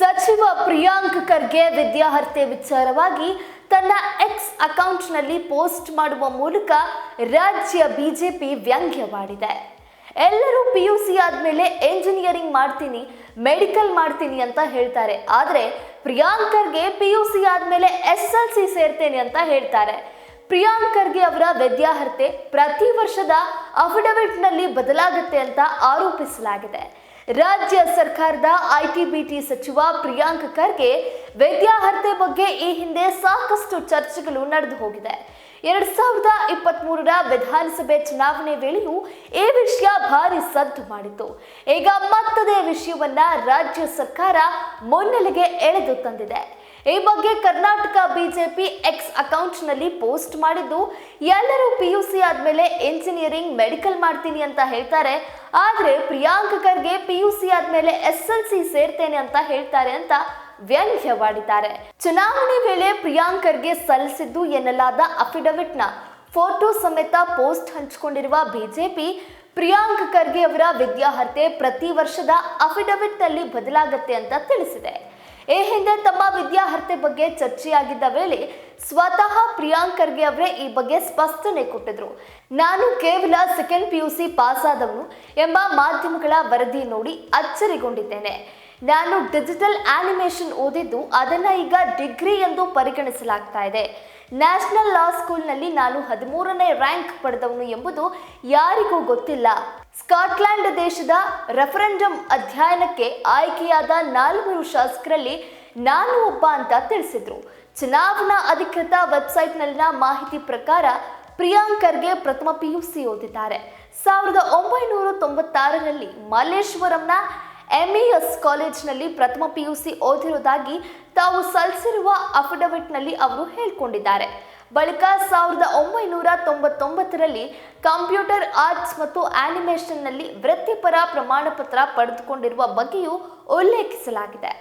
ಸಚಿವ ಪ್ರಿಯಾಂಕ್ ಖರ್ಗೆ ವಿದ್ಯಾರ್ಹತೆ ವಿಚಾರವಾಗಿ ತನ್ನ ಎಕ್ಸ್ ಅಕೌಂಟ್ನಲ್ಲಿ ಪೋಸ್ಟ್ ಮಾಡುವ ಮೂಲಕ ರಾಜ್ಯ ಬಿಜೆಪಿ ವ್ಯಂಗ್ಯವಾಡಿದೆ ಎಲ್ಲರೂ ಪಿ ಯು ಸಿ ಆದಮೇಲೆ ಎಂಜಿನಿಯರಿಂಗ್ ಮಾಡ್ತೀನಿ, ಮೆಡಿಕಲ್ ಮಾಡ್ತೀನಿ ಅಂತ ಹೇಳ್ತಾರೆ. ಆದರೆ ಪ್ರಿಯಾಂಕರ್ಗೆ ಪಿ ಯು ಸಿ ಆದಮೇಲೆ ಎಸ್ ಎಲ್ ಸಿ ಸೇರ್ತೇನೆ ಅಂತ ಹೇಳ್ತಾರೆ. ಪ್ರಿಯಾಂಕರ್ಗೆ ಅವರ ವಿದ್ಯಾರ್ಹತೆ ಪ್ರತಿ ವರ್ಷದ ಅಫಿಡವಿಟ್ನಲ್ಲಿ ಬದಲಾಗುತ್ತೆ ಅಂತ ಆರೋಪಿಸಲಾಗಿದೆ. ರಾಜ್ಯ ಸರ್ಕಾರದ ಐಟಿ ಬಿಟಿ ಸಚಿವ ಪ್ರಿಯಾಂಕ್ ಖರ್ಗೆ ವಿದ್ಯಾರ್ಹತೆ ಬಗ್ಗೆ ಈ ಹಿಂದೆ ಸಾಕಷ್ಟು ಚರ್ಚೆಗಳು ನಡೆದು ಹೋಗಿದೆ. ಎರಡ್ ಸಾವಿರದ ಇಪ್ಪತ್ತ್ ಮೂರರ ವಿಧಾನಸಭೆ ಚುನಾವಣೆ ವೇಳೆಯೂ ಈ ವಿಷಯ ಭಾರಿ ಸದ್ದು ಮಾಡಿತು ಈಗ ಮತ್ತದೇ ವಿಷಯವನ್ನ ರಾಜ್ಯ ಸರ್ಕಾರ ಮುನ್ನೆಲೆಗೆ ಎಳೆದು ತಂದಿದೆ. ಈ ಬಗ್ಗೆ ಕರ್ನಾಟಕ ಬಿಜೆಪಿ ಎಕ್ಸ್ ಅಕೌಂಟ್ನಲ್ಲಿ ಪೋಸ್ಟ್ ಮಾಡಿದ್ದು, ಎಲ್ಲರೂ ಪಿ ಯು ಸಿ ಆದಮೇಲೆ ಇಂಜಿನಿಯರಿಂಗ್ ಮೆಡಿಕಲ್ ಮಾಡ್ತೀನಿ ಅಂತ ಹೇಳ್ತಾರೆ. ಆದರೆ Priyank Kharge P U C ಆದಮೇಲೆ ಎಸ್ ಎಲ್ ಸಿ ಸೇರ್ತೇನೆ ಅಂತ ಹೇಳ್ತಾರೆ ಅಂತ ವ್ಯಂಗ್ಯವಾಡಿದ್ದಾರೆ. ಚುನಾವಣೆ ವೇಳೆ ಪ್ರಿಯಾಂಕ್ ಖರ್ಗೆ ಸಲ್ಲಿಸಿದ್ದು ಎನ್ನಲಾದ ಅಫಿಡವಿಟ್ನ ಫೋಟೋ ಸಮೇತ ಪೋಸ್ಟ್ ಹಂಚಿಕೊಂಡಿರುವ ಬಿಜೆಪಿ, ಪ್ರಿಯಾಂಕ್ ಖರ್ಗೆ ಅವರ ವಿದ್ಯಾರ್ಹತೆ ಪ್ರತಿ ವರ್ಷದ ಅಫಿಡವಿಟ್ನಲ್ಲಿ ಬದಲಾಗತ್ತೆ ಅಂತ ತಿಳಿಸಿದೆ. ಈ ಹಿಂದೆ ತಮ್ಮ ವಿದ್ಯಾರ್ಹತೆ ಬಗ್ಗೆ ಚರ್ಚೆಯಾಗಿದ್ದ ವೇಳೆ ಸ್ವತಃ ಪ್ರಿಯಾಂಕರ್ಗೆ ಅವರೇ ಈ ಬಗ್ಗೆ ಸ್ಪಷ್ಟನೆ ಕೊಟ್ಟಿದ್ರು. ನಾನು ಕೇವಲ second P U C pass ಆದವನು ಎಂಬ ಮಾಧ್ಯಮಗಳ ವರದಿ ನೋಡಿ ಅಚ್ಚರಿಗೊಂಡಿದ್ದೇನೆ. ನಾನು ಡಿಜಿಟಲ್ ಆನಿಮೇಷನ್ ಓದಿದ್ದು ಅದನ್ನ ಈಗ ಡಿಗ್ರಿ ಎಂದು ಪರಿಗಣಿಸಲಾಗ್ತಾ ಇದೆ. ನ್ಯಾಷನಲ್ ಲಾ ಸ್ಕೂಲ್ನಲ್ಲಿ ನಾನು ಹದಿಮೂರನೇ ರ್ಯಾಂಕ್ ಪಡೆದವನು ಎಂಬುದು ಯಾರಿಗೂ ಗೊತ್ತಿಲ್ಲ. ಸ್ಕಾಟ್ಲ್ಯಾಂಡ್ ದೇಶದ ರೆಫರೆಂಡಮ್ ಅಧ್ಯಯನಕ್ಕೆ ಆಯ್ಕೆಯಾದ ನಾಲ್ವರು ಶಾಸಕರಲ್ಲಿ ನಾನು ಒಬ್ಬ ಅಂತ ತಿಳಿಸಿದ್ರು. ಚುನಾವಣಾ ಅಧಿಕೃತ ವೆಬ್ಸೈಟ್ನಲ್ಲಿನ ಮಾಹಿತಿ ಪ್ರಕಾರ ಪ್ರಿಯಾಂಕರ್ಗೆ ಪ್ರಥಮ ಪಿಯುಸಿ ಓದಿದ್ದಾರೆ. ಸಾವಿರದ ಒಂಬೈನೂರ ತೊಂಬತ್ತಾರರಲ್ಲಿ ಮಲ್ಲೇಶ್ವರಂನ ಎಂಇಎಸ್ ಕಾಲೇಜ್ನಲ್ಲಿ ಪ್ರಥಮ ಪಿಯುಸಿ ಓದಿರುವುದಾಗಿ ತಾವು ಸಲ್ಲಿಸಿರುವ ಅಫಿಡವಿಟ್ನಲ್ಲಿ ಅವರು ಹೇಳಿಕೊಂಡಿದ್ದಾರೆ. ಬಳಿಕ ಸಾವಿರದ ಒಂಬೈನೂರ ತೊಂಬತ್ತೊಂಬತ್ತರಲ್ಲಿ ಕಂಪ್ಯೂಟರ್ ಆರ್ಟ್ಸ್ ಮತ್ತು ಆನಿಮೇಷನ್ನಲ್ಲಿ ವೃತ್ತಿಪರ ಪ್ರಮಾಣಪತ್ರ ಪಡೆದುಕೊಂಡಿರುವ ಬಗ್ಗೆಯೂ ಉಲ್ಲೇಖಿಸಲಾಗಿದೆ.